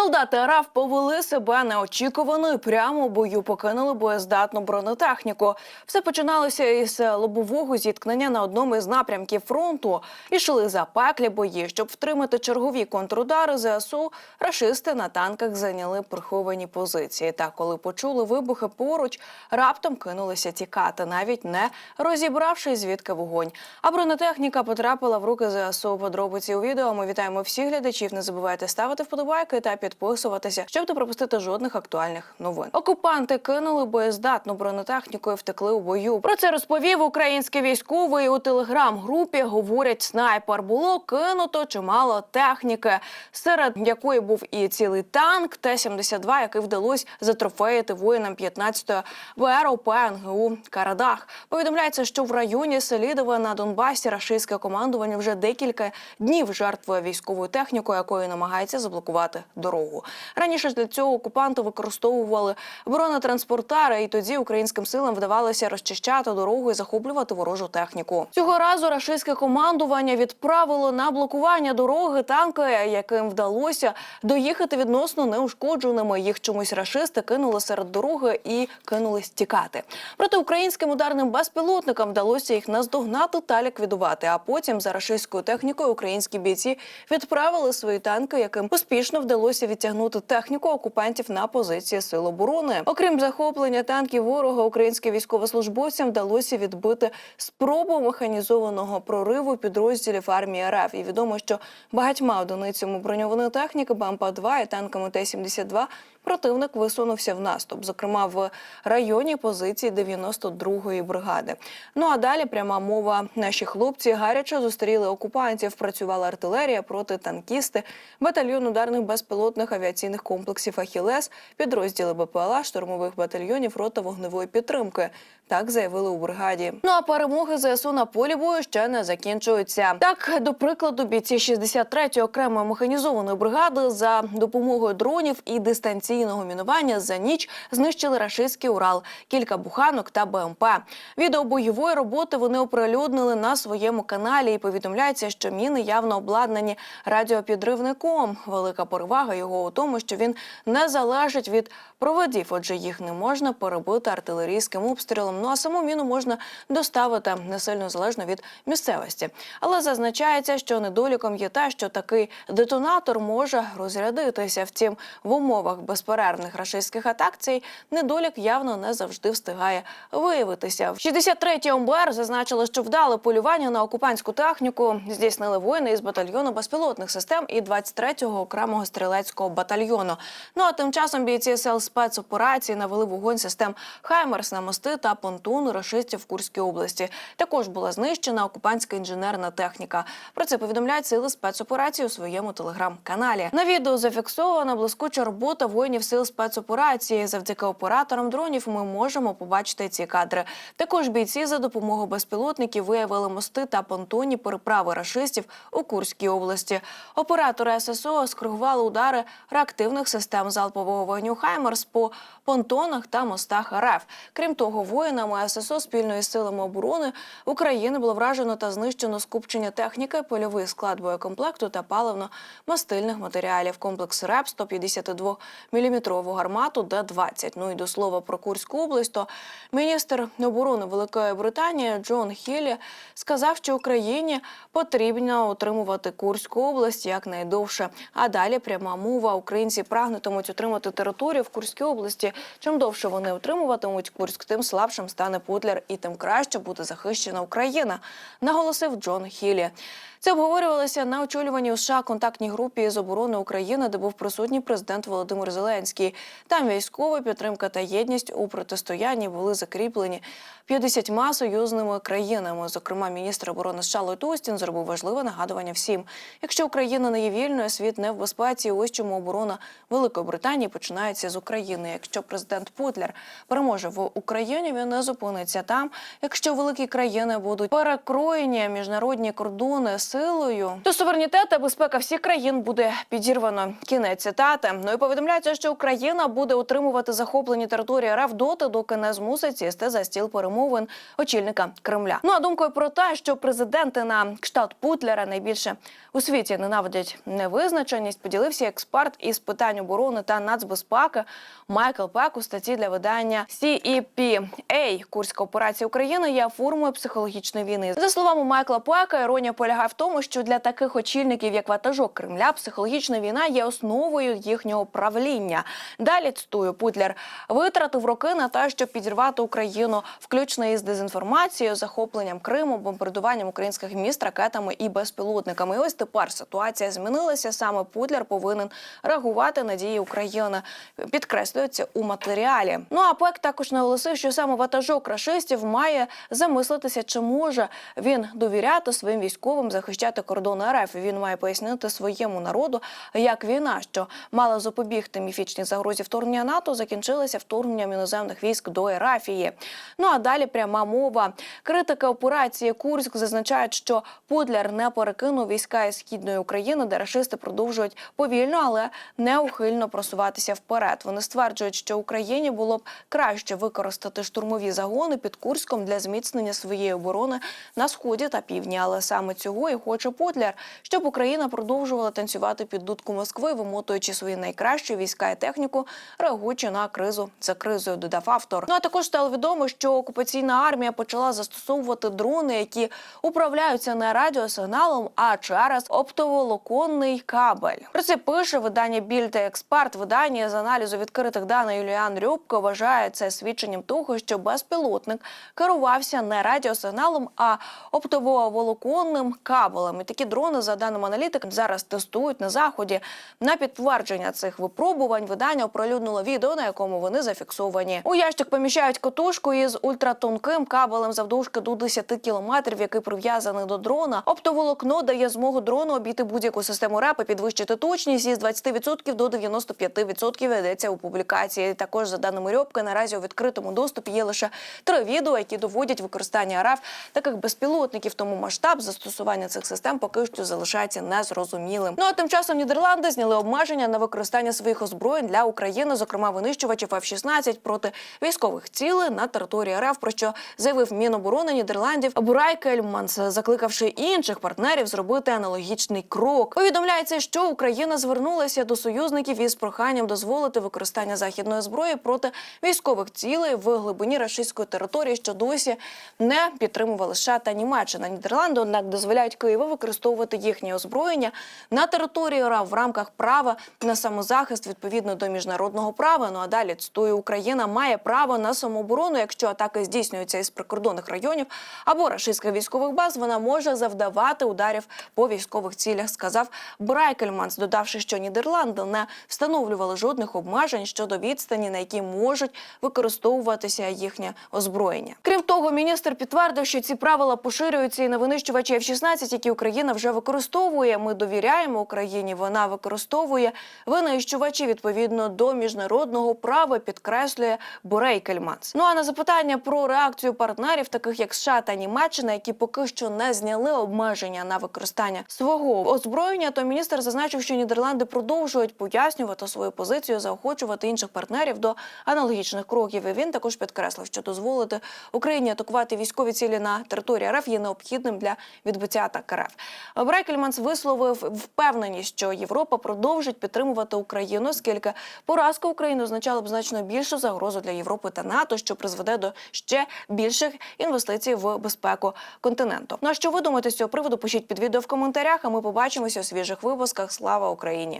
Солдати РАФ повели себе неочікувано і прямо у бою покинули боєздатну бронетехніку. Все починалося із лобового зіткнення на одному із напрямків фронту. Ішли запеклі бої, щоб втримати чергові контрудари ЗСУ. Рашисти на танках зайняли приховані позиції. Та коли почули вибухи поруч, раптом кинулися тікати, навіть не розібравшись, звідки вогонь. А бронетехніка потрапила в руки ЗСУ. Подробиці у відео. Ми вітаємо всіх глядачів. Не забувайте ставити вподобайки та підписуватися, щоб не пропустити жодних актуальних новин. Окупанти кинули боєздатну бронетехніку і втекли у бою. Про це розповів український військовий у телеграм-групі. Говорять, снайпер було кинуто чимало техніки, серед якої був і цілий танк Т-72, який вдалося затрофеїти воїнам 15-ї ВРОП НГУ Карадах. Повідомляється, що в районі Селідове на Донбасі рашистське командування вже декілька днів жертвує військовою технікою, якою намагається заблокувати дорогу. Раніше ж для цього окупанти використовували бронетранспортери, і тоді українським силам вдавалося розчищати дорогу і захоплювати ворожу техніку. Цього разу рашистське командування відправило на блокування дороги танки, яким вдалося доїхати відносно неушкодженими. Їх чомусь рашисти кинули серед дороги і кинулись тікати. Проте українським ударним безпілотникам вдалося їх наздогнати та ліквідувати. А потім за рашистською технікою українські бійці відправили свої танки, яким успішно вдалося відтягнути техніку окупантів на позиції сил оборони. Окрім захоплення танків ворога, українським військовослужбовцям вдалося відбити спробу механізованого прориву підрозділів армії РФ. І відомо, що багатьма одиницями броньованої техніки БМП-2 і танками Т-72 противник висунувся в наступ, зокрема в районі позиції 92-ї бригади. Ну а далі пряма мова. Наші хлопці гаряче зустріли окупантів. Працювала артилерія проти танкісти, батальйон ударних безпілотних авіаційних комплексів Ахілес, підрозділи БПЛА, штурмових батальйонів рота вогневої підтримки. Так заявили у бригаді. Ну а перемоги ЗСУ на полі бою ще не закінчуються. Так, до прикладу, бійці 63-ї окремої механізованої бригади за допомогою дронів і дистанційного мінування за ніч знищили рашистський Урал, кілька буханок та БМП. Відео бойової роботи вони оприлюднили на своєму каналі і повідомляється, що міни явно обладнані радіопідривником. Велика перевага його у тому, що він не залежить від проводів, отже, їх не можна перебити артилерійським обстрілом. Ну а саму міну можна доставити не сильно залежно від місцевості. Але зазначається, що недоліком є те, що такий детонатор може розрядитися. Втім, в умовах безперервних рашистських атак цей недолік явно не завжди встигає виявитися. В 63-й ОМБР зазначили, що вдале полювання на окупантську техніку здійснили воїни із батальйону безпілотних систем і 23-го окремого стрілецького батальйону. Ну а тим часом бійці сил спецоперації навели вогонь систем Хаймерс на мости та понтуни рашистів в Курській області. Також була знищена окупантська інженерна техніка. Про це повідомляють сили спецоперації у своєму телеграм-каналі. На відео зафіксована блискуча робота воїнів сил спецоперації. Завдяки операторам дронів ми можемо побачити ці кадри. Також бійці за допомогою безпілотників виявили мости та понтонні переправи рашистів у Курській області. Оператори ССО скоригували удари реактивних систем залпового вогню Хаймерс по понтонах та мостах РФ. Крім того, воїнами ССО спільно із силами оборони України було вражено та знищено скупчення техніки, польовий склад боєкомплекту та паливно-мастильних матеріалів. Комплекс РЕП 152 мм гармату Д-20. Ну і до слова про Курську область, то міністр оборони Великої Британії Джон Хіллі сказав, що Україні потрібно утримувати Курську область якнайдовше. А далі пряма мова. Українці прагнутимуть утримати територію в Курській області. Чим довше вони утримуватимуть Курськ, тим слабшим стане Путлер і тим краще буде захищена Україна, наголосив Джон Хіллі. Це обговорювалося на очолюванні у США контактній групі з оборони України, де був присутній президент Володимир Зеленський. Там військова підтримка та єдність у протистоянні були закріплені 50 союзними країнами. Зокрема, міністр оборони США Ллойд Остін зробив важливе нагадування всім. Якщо Україна не є вільною, світ не в безпеці. Ось чому оборона Великої Британії починається з України. Якщо президент Путлер переможе в Україні, він не зупиниться там. Якщо великі країни будуть перекроєні міжнародні кордони силою, то суверенітет та безпека всіх країн буде підірвано. Кінець цитати. Ну і повідомляється, що Україна буде утримувати захоплені території РФ доти, доки не змусить сісти за стіл перемовин очільника Кремля. Ну а думкою про те, що президенти на кшталт Путлера найбільше у світі ненавидять невизначеність, поділився експерт із питань оборони та нацбезпеки Майкл Пек у статті для видання CEPA Курська операція України є формою психологічної війни. За словами Майкла Пека, іронія полягає в тому, що для таких очільників, як ватажок Кремля, психологічна війна є основою їхнього правління. Далі цитую Путлер витратив роки на те, щоб підірвати Україну, включно із дезінформацією, захопленням Криму, бомбардуванням українських міст ракетами і безпілотниками. І ось тепер ситуація змінилася. Саме Путлер повинен реагувати на дії України. Підкреслюється у матеріалі. Ну а Пек також наголосив, що саме ватажок рашистів має замислитися, чи може він довіряти своїм військовим захищати кордони РФ. Він має пояснити своєму народу, як війна, що мала запобігти міфічній загрозі вторгнення НАТО, закінчилася вторгненням іноземних військ до Ерафії. Ну а далі пряма мова. Критики операції Курськ зазначають, що Путлер не перекинув війська із східної України, де рашисти продовжують повільно, але неухильно просуватися вперед. Вони стверджують, що Україні було б краще використати штурмові загони під Курськом для зміцнення своєї оборони на сході та півдні. Але саме цього і хоче Путлер, щоб Україна продовжувала танцювати під дудку Москви, вимотуючи свої найкращі війська і техніку, реагуючи на кризу за кризою. Додав автор. Ну а також стало відомо, що окупаційна армія почала застосовувати дрони, які управляються не радіосигналом, а через оптоволоконний кабель. Про це пише видання Більд Експерт. Видання з аналізу відкритих даних Юліан Рюбко вважає це свідченням того, що безпілотник керувався не радіосигналом, а оптоволоконним кабелем. І такі дрони, за даними аналітиків, зараз тестують на заході. На підтвердження цих випробувань видання оприлюднило відео, на якому вони зафіксовані. У ящик поміщають катушку із ультратонким кабелем завдовжки до 10 кілометрів, який прив'язаний до дрона. Оптоволокно дає змогу дрону обійти будь-яку систему РЕП і підвищити точність із 20% до 95% йдеться у публікації. Також за даними Рьобки, наразі у відкритому доступі є лише три відео, які доводять використання РФ таких безпілотників. Тому масштаб застосування цих систем поки що залишається незрозумілим. Ну а тим часом Нідерланди зняли обмеження на використання своїх озброєнь для України, зокрема винищувачів F-16 проти військових цілей на території РФ. Про що заявив Міноборони Нідерландів Бурай Кельманс, закликавши інших партнерів зробити аналогічний крок. Повідомляється, що Україна звернулася до союзників із проханням дозволити використання західної зброї проти військових цілей в глибині рашистської території, що досі не підтримували США та Німеччина. Нідерланди однак дозволяють Києву використовувати їхнє озброєння на території РА в рамках права на самозахист відповідно до міжнародного права. Ну а далі цитую, Україна має право на самооборону, якщо атаки здійснюються із прикордонних районів або рашистських військових баз, вона може завдавати ударів по військових цілях. Сказав Брайкельманс, додавши, що Нідерланди не встановлювали жодних обмежень щодо відстані, на які можуть використовуватися їхнє озброєння. Крім того, міністр підтвердив, що ці правила поширюються і на винищувачі F-16, які Україна вже використовує. Ми довіряємо Україні. Вона використовує винищувачі відповідно до міжнародного права. Підкреслює Борей Кельманс. Ну а на запитання про реакцію партнерів, таких як США та Німеччина, які поки що не зняли обмеження на використання свого озброєння, то міністр зазначив, що Нідерланди продовжують пояснювати свою позицію, заохочувати інших партнерів до аналогічних кроків. І він також підкреслив, що дозволити Україні атакувати військові цілі на території РФ є необхідним для відбиття атак РФ. Брекельманс висловив впевненість, що Європа продовжить підтримувати Україну, оскільки поразка України означала б значно більшу загрозу для Європи та НАТО, що призведе до ще більших інвестицій в безпеку континенту. Ну а що ви думаєте з цього приводу? Пишіть під відео в коментарях. А ми побачимося у свіжих випусках. Слава Україні!